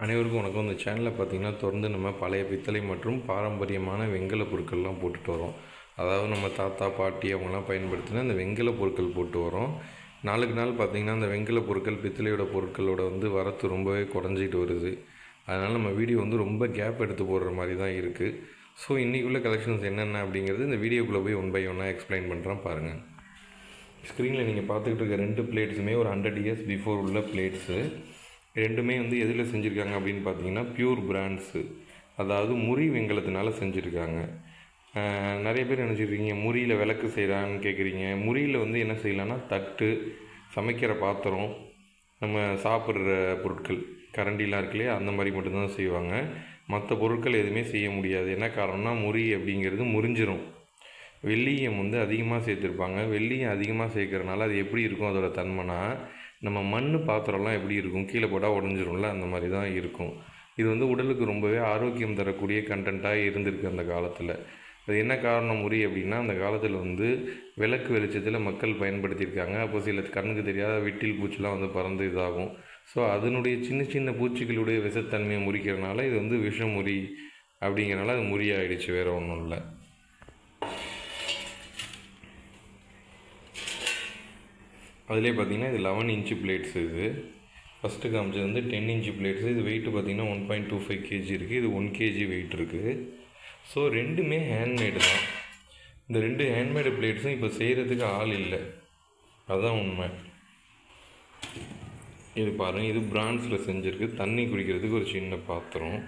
அனைவருக்கும் வணக்கம். இந்த சேனலில் பார்த்தீங்கன்னா தொடர்ந்து நம்ம பழைய பித்தளை மற்றும் பாரம்பரியமான வெண்கல பொருட்கள்லாம் போட்டுட்டு வரோம். அதாவது நம்ம தாத்தா பாட்டி அவங்களாம் பயன்படுத்தின அந்த வெங்கல பொருட்கள் போட்டு வரோம். நாளுக்கு நாள் பார்த்திங்கன்னா அந்த வெங்கல பொருட்கள் பித்தளையோட பொருட்களோட வந்து வரத்து ரொம்பவே குறைஞ்சிட்டு வருது. அதனால் நம்ம வீடியோ வந்து ரொம்ப கேப் எடுத்து போடுற மாதிரி தான் இருக்குது ஸோ இன்றைக்குள்ள கலெக்ஷன்ஸ் என்னென்ன அப்படிங்கிறது இந்த வீடியோக்குள்ளே போய் ஒன் பை ஒன்னாக எக்ஸ்பிளைன் பண்ணுறேன் பாருங்கள் ஸ்க்ரீனில் நீங்கள் பார்த்துக்கிட்டு இருக்க ரெண்டு பிளேட்ஸுமே ஒரு ஹண்ட்ரட் இயர்ஸ் பிஃபோர் உள்ள பிளேட்ஸு ரெண்டுமே வந்து எதில் செஞ்சுருக்காங்க அப்படின்னு பார்த்தீங்கன்னா பியூர் பிராண்ட்ஸு அதாவது முறி வெங்கலத்தினால செஞ்சுருக்காங்க. நிறைய பேர் நினச்சிருக்கீங்க முறியில் விளக்கு செய்கிறான்னு கேட்குறீங்க முறியில் வந்து என்ன செய்யலான்னா தட்டு சமைக்கிற பாத்திரம் நம்ம சாப்பிட்ற பொருட்கள் கரண்டிலாம் இருக்கு இல்லையா அந்த மாதிரி மட்டும்தான் செய்வாங்க. மற்ற பொருட்கள் எதுவுமே செய்ய முடியாது. என்ன காரணம்னா முறி அப்படிங்கிறது முறிஞ்சிரும். வெள்ளியம் வந்து அதிகமாக சேர்த்துருப்பாங்க. வெள்ளியம் அதிகமாக சேர்க்கறனால அது எப்படி இருக்கும் அதோட தன்மைனா நம்ம மண் பாத்திரம்லாம் எப்படி இருக்கும்? கீழே போட்டால் உடஞ்சிரும்ல அந்த மாதிரி தான் இருக்கும். இது வந்து உடலுக்கு ரொம்பவே ஆரோக்கியம் தரக்கூடிய கண்டென்ட்டாக இருந்திருக்கு அந்த காலத்தில். அது என்ன காரணம் முறி அப்படின்னா அந்த காலத்தில் வந்து விளக்கு வெளிச்சத்தில் மக்கள் பயன்படுத்தியிருக்காங்க. அப்போ சில கண்ணுக்கு தெரியாத வெட்டில் பூச்சிலாம் வந்து பறந்து இதாகும். ஸோ அதனுடைய சின்ன சின்ன பூச்சிகளுடைய விஷத்தன்மையை முறிக்கிறனால இது வந்து விஷமுறி அப்படிங்கிறனால அது முறியாயிடுச்சு வேறு ஒன்றும் இல்லை. அதிலே பார்த்தீங்கன்னா இது லெவன் இன்ச்சு பிளேட்ஸ் இது. ஃபஸ்ட்டு காமிச்சது வந்து டென் இன்ச்சு பிளேட்ஸ் இது வெயிட்டு பார்த்தீங்கன்னா one point two five KG இருக்குது இது ஒன் கேஜி வெயிட் இருக்குது ஸோ ரெண்டுமே ஹேண்ட்மேடு தான். இந்த ரெண்டு ஹேண்ட்மேடு பிளேட்ஸும் இப்போ செய்கிறதுக்கு ஆள் இல்லை. அதுதான் உண்மை. இது பாருங்கள் இது பிரான்ஸில் செஞ்சுருக்கு. தண்ணி குடிக்கிறதுக்கு ஒரு சின்ன பாத்திரம்.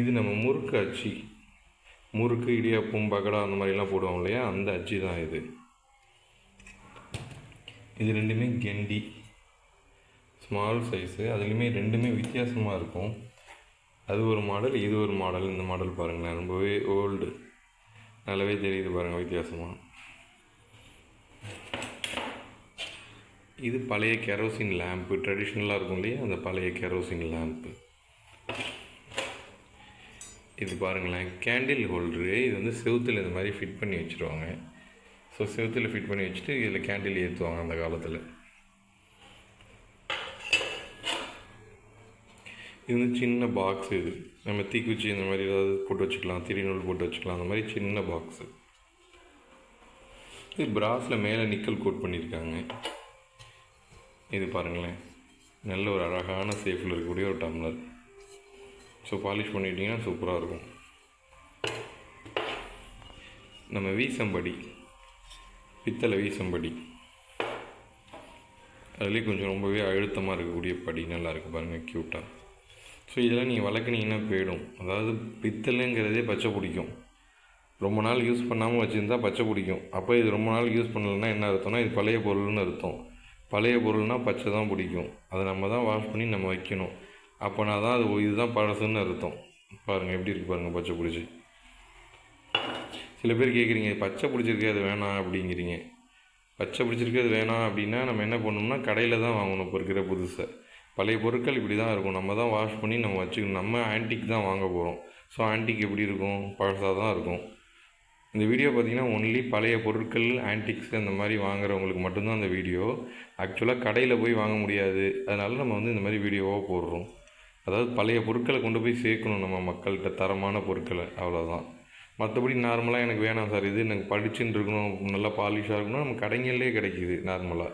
இது நம்ம முறுக்கு அச்சு. முறுக்கு இடியாப்பம் பகடா அந்த மாதிரிலாம் போடுவோம் இல்லையா? அந்த அச்சு தான் இது. இது ரெண்டுமே கெண்டி. ஸ்மால் சைஸு அதுலேயுமே ரெண்டுமே வித்தியாசமாக இருக்கும். அது ஒரு மாடல் இது ஒரு மாடல் இந்த மாடல் பாருங்களேன். ரொம்பவே ஓல்டு நல்லாவே தெரியுது பாருங்கள் வித்தியாசமாக இது பழைய கெரோசின் லேம்ப்பு ட்ரெடிஷ்னலாக இருக்கும் இல்லையா? அந்த பழைய கெரோசின் லேம்ப்பு இது பாருங்களேன். கேண்டில் ஹோல்டரு இது வந்து செவுத்தில் இந்த மாதிரி ஃபிட் பண்ணி வச்சுருவாங்க. ஸோ செவத்தில் ஃபிட் பண்ணி வச்சுட்டு இதில் கேண்டில் ஏற்றுவாங்க அந்த காலத்தில். இது வந்து சின்ன பாக்ஸ் இது. நம்ம தீக்குச்சி இந்த மாதிரி ஏதாவது போட்டு வச்சுக்கலாம் திரிநூல் போட்டு வச்சுக்கலாம் அந்த மாதிரி சின்ன பாக்ஸு இது பிராஸில் மேலே நிக்கல் கோட் பண்ணியிருக்காங்க இது பாருங்களேன். நல்ல ஒரு அழகான சேஃபில் இருக்கக்கூடிய ஒரு டம்ளர் ஸோ பாலிஷ் பண்ணிட்டீங்கன்னா சூப்பராக இருக்கும். நம்ம வீசம்படி பித்தளை வீசும்படி. அதுலேயே கொஞ்சம் ரொம்பவே அழுத்தமாக இருக்கக்கூடிய படி நல்லா இருக்குது பாருங்கள் க்யூட்டாக ஸோ இதெல்லாம் நீங்கள் வளர்க்குனீங்கன்னா போயிடும். அதாவது பித்தளைங்கிறதே பச்சை பிடிக்கும். ரொம்ப நாள் யூஸ் பண்ணாமல் வச்சுருந்தா பச்சை பிடிக்கும். அப்போ இது ரொம்ப நாள் யூஸ் பண்ணலைன்னா என்ன அர்த்தம்னா இது பழைய பொருள்னு அர்த்தம். பழைய பொருள்னால் பச்சை தான் பிடிக்கும். அதை நம்ம தான் வாஷ் பண்ணி நம்ம வைக்கணும். அப்போனா தான் அது இதுதான் பழசுன்னு அர்த்தம். பாருங்கள் எப்படி இருக்குது பாருங்கள் பச்சை பிடிச்சி. சில பேர் கேட்குறீங்க பச்சை பிடிச்சிருக்கு அது வேணாம் அப்படிங்கிறீங்க. பச்சை பிடிச்சிருக்கு அது வேணாம் அப்படின்னா நம்ம என்ன பண்ணணும்னா கடையில் தான் வாங்கணும் இப்போ இருக்கிற புதுசை. பழைய பொருட்கள் இப்படி தான் இருக்கும். நம்ம தான் வாஷ் பண்ணி நம்ம வச்சுக்கணும். நம்ம ஆன்டிக் தான் வாங்க போகிறோம் ஸோ ஆன்டிக் எப்படி இருக்கும்? பழசாக தான் இருக்கும். இந்த வீடியோ பார்த்தீங்கன்னா ஒன்லி பழைய பொருட்கள் ஆன்டிக்ஸ் அந்த மாதிரி வாங்குறவங்களுக்கு மட்டும்தான் அந்த வீடியோ ஆக்சுவலாக கடையில் போய் வாங்க முடியாது. அதனால நம்ம வந்து இந்த மாதிரி வீடியோவாக போடுறோம். அதாவது பழைய பொருட்களை கொண்டு போய் சேர்க்கணும் நம்ம மக்கள்கிட்ட தரமான பொருட்களை. அவ்வளோதான் மற்றபடி நார்மலாக எனக்கு வேணாம் சார். இது எனக்கு படிச்சுன்னு இருக்கணும் நல்லா பாலிஷாக இருக்கணும் நம்ம கடைங்கள்லேயே கிடைக்கிது நார்மலாக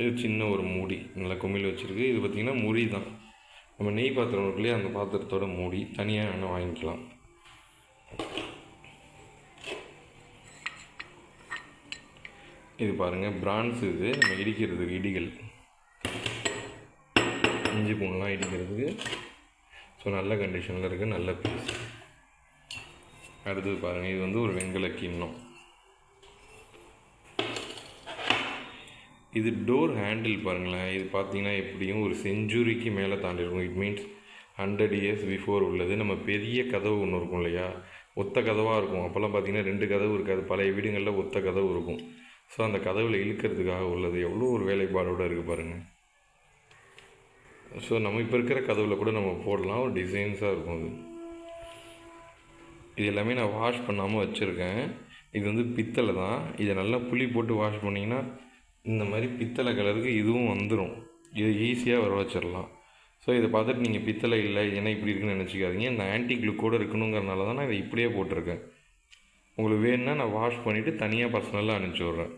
இது சின்ன ஒரு மூடி நல்லா கும்மியில் வச்சுருக்கு. இது பார்த்திங்கன்னா மூடி தான். நம்ம நெய் பாத்திரம் இருக்குல்லையே அந்த பாத்திரத்தோட மூடி தனியாக வேணால் வாங்கிக்கலாம். இது பாருங்கள் பிரான்ஸ் இது. நம்ம இடிக்கிறது இடிகள். இஞ்சி பூண்டுலாம் இடிக்கிறதுக்கு. ஸோ நல்ல கண்டிஷனில் இருக்குது நல்ல பீஸ் அடுத்தது பாருங்கள் இது வந்து ஒரு வெண்கல கிண்ணம். இது டோர் ஹேண்டில் பாருங்களேன். இது பார்த்தீங்கன்னா எப்படியும் ஒரு செஞ்சுரிக்கு மேலே தாண்டி இருக்கும் it means hundred years before உள்ளது. நம்ம பெரிய கதவு ஒன்று இருக்கும் இல்லையா? ஒத்த கதவாக இருக்கும். அப்போல்லாம் பார்த்தீங்கன்னா ரெண்டு கதவு இருக்காது. பழைய வீடுகளில் ஒத்த கதவு இருக்கும். ஸோ அந்த கதவில் இழுக்கிறதுக்காக உள்ளது. எவ்வளோ ஒரு வேலைப்பாடோடு இருக்குது பாருங்கள் ஸோ நம்ம இப்போ இருக்கிற கதவில் கூட நம்ம போடலாம். ஒரு டிசைன்ஸாக இருக்கும் அது. இது எல்லாமே நான் வாஷ் பண்ணாமல் வச்சுருக்கேன். இது வந்து பித்தளை தான். இதை நல்லா புளி போட்டு வாஷ் பண்ணிங்கன்னா இந்த மாதிரி பித்தளை கலருக்கு இதுவும் வந்துடும் இது ஈஸியாக வர வச்சிடலாம் ஸோ இதை பார்த்துட்டு நீங்கள் பித்தளை இல்லை ஏன்னா இப்படி இருக்குன்னு நினச்சிக்காதீங்க. இந்த ஆன்டி கூட இருக்கணுங்கிறனால தான் நான் இதை இப்படியே போட்டிருக்கேன். உங்களுக்கு வேணும்னா நான் வாஷ் பண்ணிவிட்டு தனியாக பர்சனலாக அனுப்பிச்சி விட்றேன்.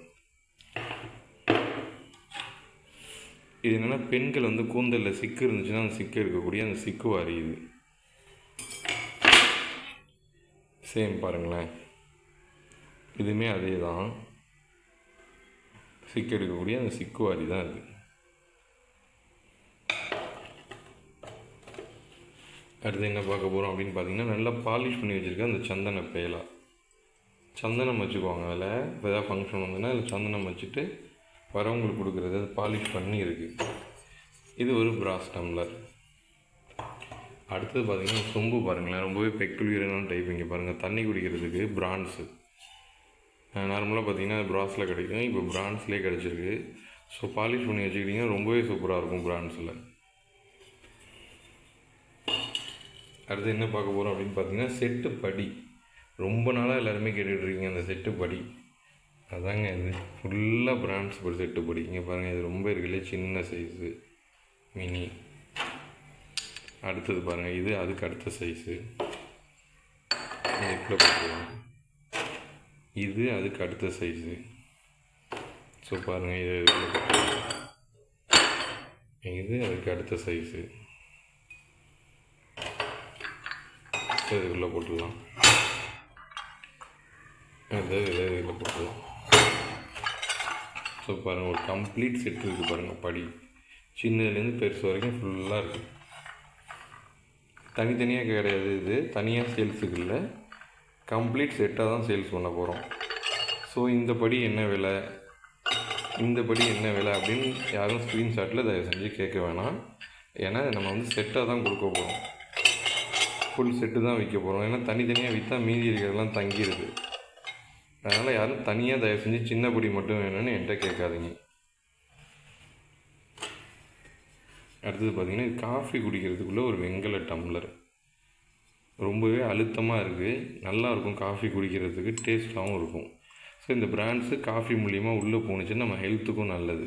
இது என்னென்னா பெண்கள் வந்து கூந்தலில் சிக்கு இருந்துச்சுன்னா அந்த சிக்கு இருக்கக்கூடிய அந்த சிக்கு வாரி சேம் பாருங்களேன். இதுவுமே அதே தான் சிக்கு எடுக்கக்கூடிய அந்த சிக்கு வாரி தான் இருக்குது அடுத்து என்ன பார்க்க போகிறோம் அப்படின்னு பார்த்தீங்கன்னா நல்லா பாலிஷ் பண்ணி வச்சுருக்க அந்த சந்தன பேலா. சந்தனம் வச்சுக்குவாங்க அதில். இப்போ ஏதாவது ஃபங்க்ஷன் வந்ததுன்னா அதில் சந்தனம் வச்சுட்டு வரவங்களுக்கு கொடுக்குறது அது பாலிஷ் பண்ணி இருக்குது இது ஒரு பிராஸ் டம்ளர் அடுத்தது பார்த்திங்கன்னா சொம்பு பாருங்களேன். ரொம்பவே பெக்குலியரான டைப் இங்கே பாருங்கள் தண்ணி குடிக்கிறதுக்கு பிரான்ஸு நார்மலாக பார்த்தீங்கன்னா பிராஸில் கிடைக்கும். இப்போ பிரான்ஸ்லேயே கிடச்சிருக்கு. ஸோ பாலிஷ் பண்ணி வச்சுக்கிட்டிங்கன்னா ரொம்பவே சூப்பராக இருக்கும் பிரான்ஸில் அடுத்து என்ன பார்க்க போகிறோம் அப்படின்னு பார்த்தீங்கன்னா செட்டு படி. ரொம்ப நாளாக எல்லாருமே கேட்டுகிட்ருக்கீங்க அந்த செட்டு படி. அதாங்க இது ஃபுல்லாக பிராண்ட்ஸ் ஒரு செட்டு படி. இங்கே பாருங்கள் இது ரொம்ப இருக்குல்ல சின்ன சைஸு மினி அடுத்தது பாருங்கள் இது அதுக்கு அடுத்த சைஸு இதுக்குள்ளே போட்டுக்கலாம். இது அதுக்கு அடுத்த சைஸு ஸோ பாருங்கள் இது இது அதுக்கு அடுத்த சைஸு இதுக்குள்ளே போட்டுடலாம். அது இதில் போட்டுடலாம். ஸோ பாருங்கள் ஒரு கம்ப்ளீட் செட் இருக்குது பாருங்கள் படி. சின்னதுலேருந்து பெருசு வரைக்கும் ஃபுல்லாக இருக்குது தனித்தனியாக கிடையாது இது. தனியாக சேல்ஸுக்கு இல்லை. கம்ப்ளீட் செட்டாக தான் சேல்ஸ் பண்ண போகிறோம் ஸோ இந்த படி என்ன விலை? இந்த படி என்ன விலை அப்படின்னு யாரும் ஸ்க்ரீன்ஷாட்டில் தயவு செஞ்சு கேட்க வேணாம். ஏன்னா நம்ம வந்து செட்டாக தான் கொடுக்க போகிறோம் ஃபுல் செட்டு தான் விற்க போகிறோம் ஏன்னா தனித்தனியாக விற்றா மீதி இருக்கிறதெல்லாம் தங்கிடுது அதனால் யாரும் தனியாக தயவு செஞ்சு சின்ன பொடி மட்டும் வேணும்னு என்கிட்ட கேட்காதீங்க. அடுத்தது பார்த்தீங்கன்னா இது காஃபி குடிக்கிறதுக்குள்ளே ஒரு வெங்கல டம்ளர் ரொம்பவே அழுத்தமாக இருக்குது நல்லா இருக்கும் காஃபி குடிக்கிறதுக்கு டேஸ்ட்டாகவும் இருக்கும். ஸோ இந்த பிராண்ட்ஸு காஃபி மூலியமாக உள்ளே போணுச்சுன்னா நம்ம ஹெல்த்துக்கும் நல்லது.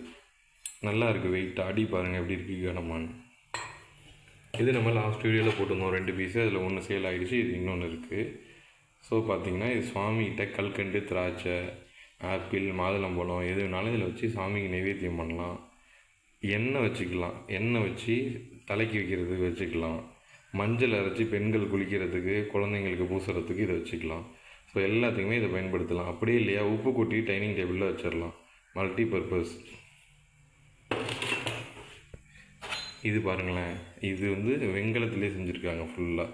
நல்லா இருக்குது வெயிட் அடி பாருங்கள் எப்படி இருக்குது கனமான்னு. இது நம்ம லாஸ்ட் வீடியோவில் போட்டிருந்தோம். ரெண்டு பீஸு அதில் ஒன்று சேல் ஆகிடுச்சு இது இன்னொன்று இருக்குது ஸோ பார்த்தீங்கன்னா இது சுவாமிகிட்ட கல்கண்டு திராட்சை ஆப்பிள் மாதுளம்பழம் எது வேணாலும் இதில் வச்சு சாமிக்கு நைவேத்தியம் பண்ணலாம். எண்ணெய் வச்சுக்கலாம். எண்ணெய் வச்சு தலைக்கு வைக்கிறதுக்கு வச்சுக்கலாம். மஞ்சள் அரைச்சி பெண்கள் குளிக்கிறதுக்கு குழந்தைங்களுக்கு பூசுறதுக்கு இதை வச்சுக்கலாம். ஸோ எல்லாத்துக்குமே இதை பயன்படுத்தலாம். அப்படியே இல்லையா உப்பு கூட்டி டைனிங் டேபிளில் வச்சிடலாம். மல்டி பர்பஸ் இது பாருங்களேன். இது வந்து வெண்கலத்திலே செஞ்சுருக்காங்க ஃபுல்லாக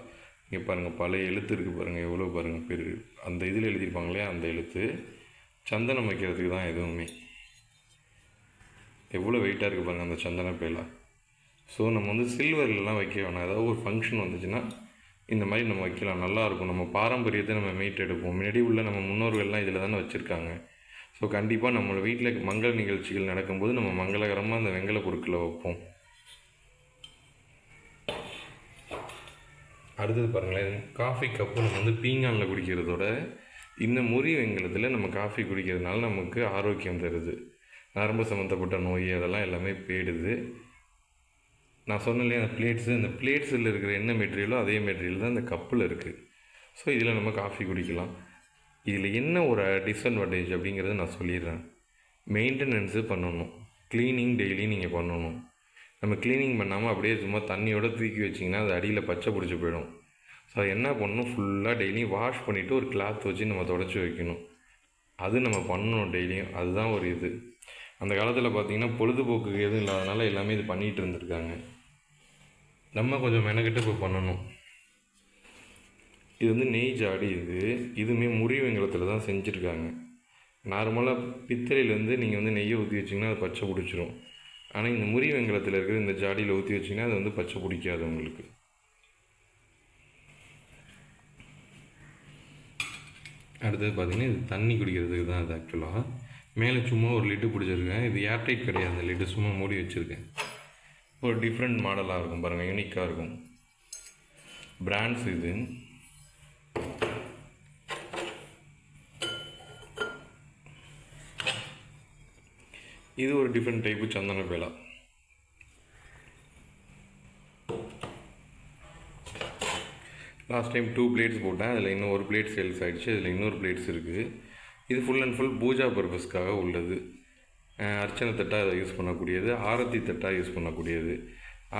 இங்கே பாருங்கள் பழைய எழுத்து இருக்குது பாருங்கள் எவ்வளோ பாருங்கள் பேர் அந்த இதில் எழுதியிருப்பாங்களே அந்த எழுத்து. சந்தனம் வைக்கிறதுக்கு தான் எதுவுமே. எவ்வளோ வெயிட்டாக இருக்குது பாருங்கள் அந்த சந்தன பேலாம் ஸோ நம்ம வந்து சில்வர்லலாம் வைக்க வேணாம். ஏதாவது ஒரு ஃபங்க்ஷன் வந்துச்சுன்னா இந்த மாதிரி நம்ம வைக்கலாம். நல்லாயிருக்கும் நம்ம பாரம்பரியத்தை நம்ம மீட்டெடுப்போம் முன்னாடி உள்ள நம்ம முன்னோர்கள்லாம் இதில் தானே வச்சுருக்காங்க. ஸோ கண்டிப்பாக நம்ம வீட்டில் மங்கள நிகழ்ச்சிகள் நடக்கும்போது நம்ம மங்களகரமாக அந்த வெங்கல பொருட்களை வைப்போம். அடுத்தது பாருங்களேன். காஃபி கப்பு நம்ம வந்து பீங்கானில் குடிக்கிறதோட இந்த முறி வெங்கலத்தில் நம்ம காஃபி குடிக்கிறதுனால நமக்கு ஆரோக்கியம் தருது. நரம்பு சம்மந்தப்பட்ட நோய் அதெல்லாம் எல்லாமே போயிடுது. நான் சொன்னேன் அந்த பிளேட்ஸு அந்த பிளேட்ஸில் இருக்கிற என்ன மெட்டீரியலோ அதே மெட்டீரியல் தான் இந்த கப்பில் இருக்குது ஸோ இதில் நம்ம காஃபி குடிக்கலாம். இதில் என்ன ஒரு டிஸ்அட்வான்டேஜ் அப்படிங்கிறத நான் சொல்லிடுறேன். மெயின்டெனன்ஸு பண்ணணும். க்ளீனிங் டெய்லி நீங்கள் பண்ணணும். நம்ம க்ளீனிங் பண்ணாமல் அப்படியே சும்மா தண்ணியோட தூக்கி வச்சிங்கன்னா அது அடியில் பச்சை பிடிச்சி போயிடும். ஸோ அது என்ன பண்ணணும்? ஃபுல்லாக டெய்லியும் வாஷ் பண்ணிவிட்டு ஒரு கிளாத் வச்சு நம்ம தொடச்சி வைக்கணும். அது நம்ம பண்ணணும் டெய்லியும் அதுதான் ஒரு இது. அந்த காலத்தில் பார்த்திங்கன்னா பொழுதுபோக்குக்கு எதுவும் இல்லாதனால எல்லாமே இது பண்ணிகிட்டு இருந்திருக்காங்க. நம்ம கொஞ்சம் மெனக்கிட்டு இப்போ பண்ணணும். இது வந்து நெய் ஜாடி இது. இதுவுமே முறி வெங்கலத்தில் தான் செஞ்சுருக்காங்க. நார்மலாக பித்தளையிலேருந்து நீங்கள் வந்து நெய்யை ஊற்றி வச்சிங்கன்னா அது பச்சை பிடிச்சிரும். ஆனால் இந்த முறி வெங்கலத்தில் இருக்கிற இந்த ஜாடியில் ஊற்றி வச்சிங்கன்னா அது வந்து பச்சை பிடிக்காது உங்களுக்கு. அடுத்தது பார்த்தீங்கன்னா இது தண்ணி குடிக்கிறதுக்கு தான் அது ஆக்சுவலாக மேலே சும்மா ஒரு லிட்டு பிடிச்சிருக்கேன். இது ஏர்டைட் கிடையாது அந்த லிட்டு சும்மா மூடி வச்சுருக்கேன். ஒரு டிஃப்ரெண்ட் மாடலாக இருக்கும் பாருங்கள் யூனிக்காக இருக்கும். பிராண்ட்ஸ் இது. இது ஒரு டிஃப்ரெண்ட் டைப்பு சந்தன பேலா. லாஸ்ட் டைம் டூ பிளேட்ஸ் போட்டேன். அதில் இன்னும் ஒரு பிளேட் சேல்ஸ் ஆகிடுச்சு அதில் இன்னொரு பிளேட்ஸ் இருக்குது இது ஃபுல் அண்ட் ஃபுல் பூஜா பர்பஸ்க்காக உள்ளது. அர்ச்சனை தட்டாக அதை யூஸ் பண்ணக்கூடியது. ஆரத்தி தட்டாக யூஸ் பண்ணக்கூடியது.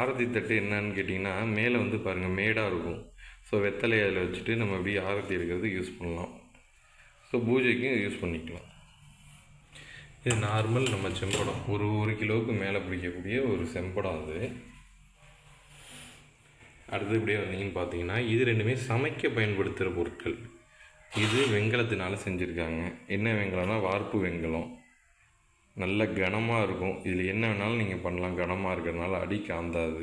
ஆரத்தி தட்டு என்னன்னு கேட்டிங்கன்னா மேலே வந்து பாருங்கள் மேடாக இருக்கும். ஸோ வெத்தலை அதில் வச்சுட்டு நம்ம அப்படியே ஆரத்தி எடுக்கிறதுக்கு யூஸ் பண்ணலாம். ஸோ பூஜைக்கும் யூஸ் பண்ணிக்கலாம். இது நார்மல் நம்ம செம்படம். ஒரு ஒரு கிலோவுக்கு மேலே பிடிக்கக்கூடிய ஒரு செம்படம் அது. அடுத்து இப்படியே வந்தீங்கன்னு பார்த்தீங்கன்னா இது ரெண்டுமே சமைக்க பயன்படுத்துகிற பொருட்கள். இது வெங்கலத்தினால செஞ்சுருக்காங்க. என்ன வெங்கலம்னா வார்ப்பு வெங்கலம். நல்ல கனமாக இருக்கும். இதில் என்ன வேணாலும் நீங்கள் பண்ணலாம். கனமாக இருக்கிறதுனால அடி காந்தாது.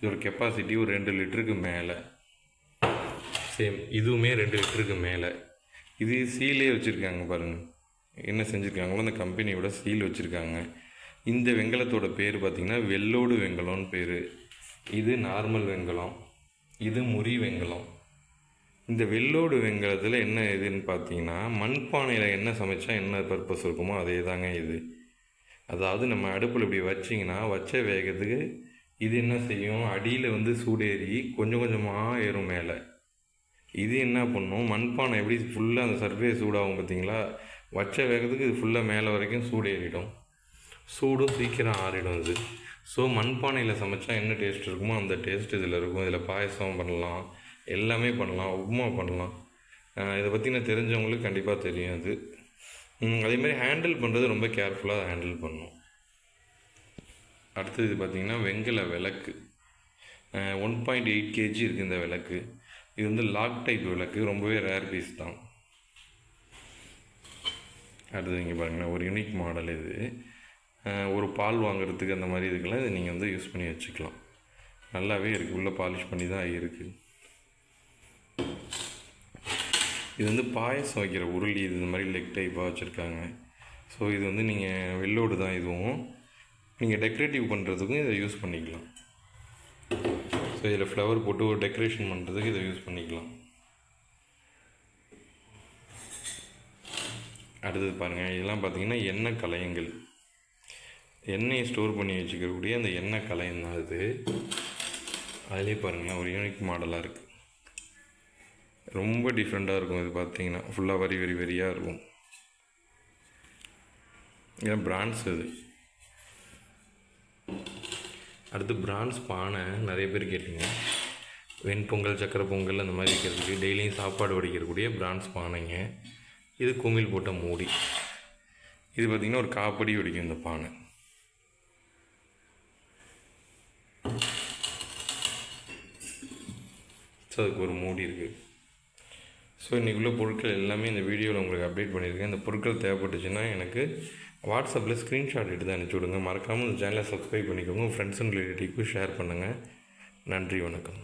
இதோட கெப்பாசிட்டி ஒரு ரெண்டு லிட்டருக்கு மேலே. சேம் இதுவுமே ரெண்டு லிட்டருக்கு மேலே. இது சீலே வச்சுருக்காங்க பாருங்கள் என்ன செஞ்சுருக்காங்களோ அந்த கம்பெனியோட சீல் வச்சுருக்காங்க. இந்த வெங்கலத்தோட பேர் பார்த்திங்கன்னா வெள்ளோடு வெங்கலம்னு பேர். இது நார்மல் வெங்கலம் இது முறி வெங்கலம். இந்த வெள்ளோடு வெங்கலத்தில் என்ன இதுன்னு பார்த்தீங்கன்னா மண்பானையில் என்ன சமைச்சா என்ன பர்பஸ் இருக்குமோ அதே தாங்க இது. அதாவது நம்ம அடுப்பில் இப்படி வச்சிங்கன்னா வச்ச வேகத்துக்கு இது என்ன செய்யும்? அடியில் வந்து சூடேறி கொஞ்சம் கொஞ்சமாக ஏறும் மேலே. இது என்ன பண்ணும்? மண்பானை எப்படி ஃபுல்லாக அந்த சர்ஃபேஸ் சூடாகும் பார்த்தீங்களா வச்ச வேகத்துக்கு இது ஃபுல்லாக மேலே வரைக்கும் சூடு ஏறிடும். சூடும் சீக்கிரம் ஆறிடும் இது. ஸோ மண்பானையில் சமைச்சா என்ன டேஸ்ட் இருக்குமோ அந்த டேஸ்ட் இதில் இருக்கும். இதில் பாயசம் பண்ணலாம் எல்லாமே பண்ணலாம் உப்புமா பண்ணலாம். இதை பற்றின தெரிஞ்சவங்களுக்கு கண்டிப்பாக தெரியும் அது. அதேமாதிரி அதே மாதிரி ஹேண்டில் பண்ணுறது ரொம்ப கேர்ஃபுல்லாக ஹேண்டில் பண்ணும். அடுத்தது பார்த்திங்கன்னா வெங்கல விளக்கு. ஒன் பாயிண்ட் எயிட் கேஜி இருக்குது இந்த விளக்கு. இது வந்து லாக் டைப் விளக்கு ரொம்பவே ரேர் பீஸ் தான். அடுத்து நீங்கள் பாருங்களேன் ஒரு யூனிக் மாடல் இது. ஒரு பால் வாங்குறதுக்கு அந்த மாதிரி இதுக்கெல்லாம் இதை நீங்கள் வந்து யூஸ் பண்ணி வச்சுக்கலாம். நல்லாவே இருக்குது உள்ளே பாலிஷ் பண்ணி தான் இருக்குது இது வந்து பாயசம் வைக்கிற உருளி இது இந்த மாதிரி லெக் டைப்பாக வச்சுருக்காங்க. ஸோ இது வந்து நீங்கள் வெள்ளோடு தான் இதுவும். நீங்கள் டெக்கரேட்டிவ் பண்ணுறதுக்கும் இதை யூஸ் பண்ணிக்கலாம். ஸோ இதில் ஃப்ளவர் போட்டு ஒரு டெக்கரேஷன் பண்ணுறதுக்கு இதை யூஸ் பண்ணிக்கலாம். அடுத்தது பாருங்கள் இதெல்லாம் பார்த்திங்கன்னா எண்ணெய் கலையங்கள். எண்ணெயை ஸ்டோர் பண்ணி வச்சுக்கக்கூடிய அந்த எண்ணெய் கலையம் தான் அது அதிலே பாருங்களேன் ஒரு யூனிக் மாடலாக இருக்குது ரொம்ப டிஃப்ரெண்ட்டாக இருக்கும் இது பார்த்தீங்கன்னா ஃபுல்லாக வரி வரி வரியாக இருக்கும். ஏன்னா பிராண்ட்ஸ் அது அடுத்து பிராண்ட்ஸ் பானை நிறைய பேர் கேட்டீங்க. வெண்பொங்கல் சக்கரை பொங்கல் அந்த மாதிரி வைக்கிறதுக்கு. டெய்லியும் சாப்பாடு வடிக்கிறக்கூடிய பிராண்ட்ஸ் பானைங்க. இது குமிழ் போட்ட மூடி. இது பார்த்திங்கன்னா ஒரு காப்படி வடிக்கும் இந்த பானை. ஸோ அதுக்கு ஒரு மூடி இருக்குது ஸோ இன்றைக்கி உள்ள பொருட்கள் எல்லாமே இந்த வீடியோவில் உங்களுக்கு அப்டேட் பண்ணியிருக்கேன். இந்த பொருட்கள் தேவைப்பட்டுச்சுன்னா எனக்கு வாட்ஸ்அப்பில் ஸ்க்ரீன்ஷாட் எடுத்து அனுப்பிச்சி விடுங்க. மறக்காமல் இந்த சேனலை சப்ஸ்கிரைப் பண்ணிக்கோங்க. ஃப்ரெண்ட்ஸ் அண்ட் ரிலேட்டிவ்க்கு ஷேர் பண்ணுங்கள் நன்றி வணக்கம்.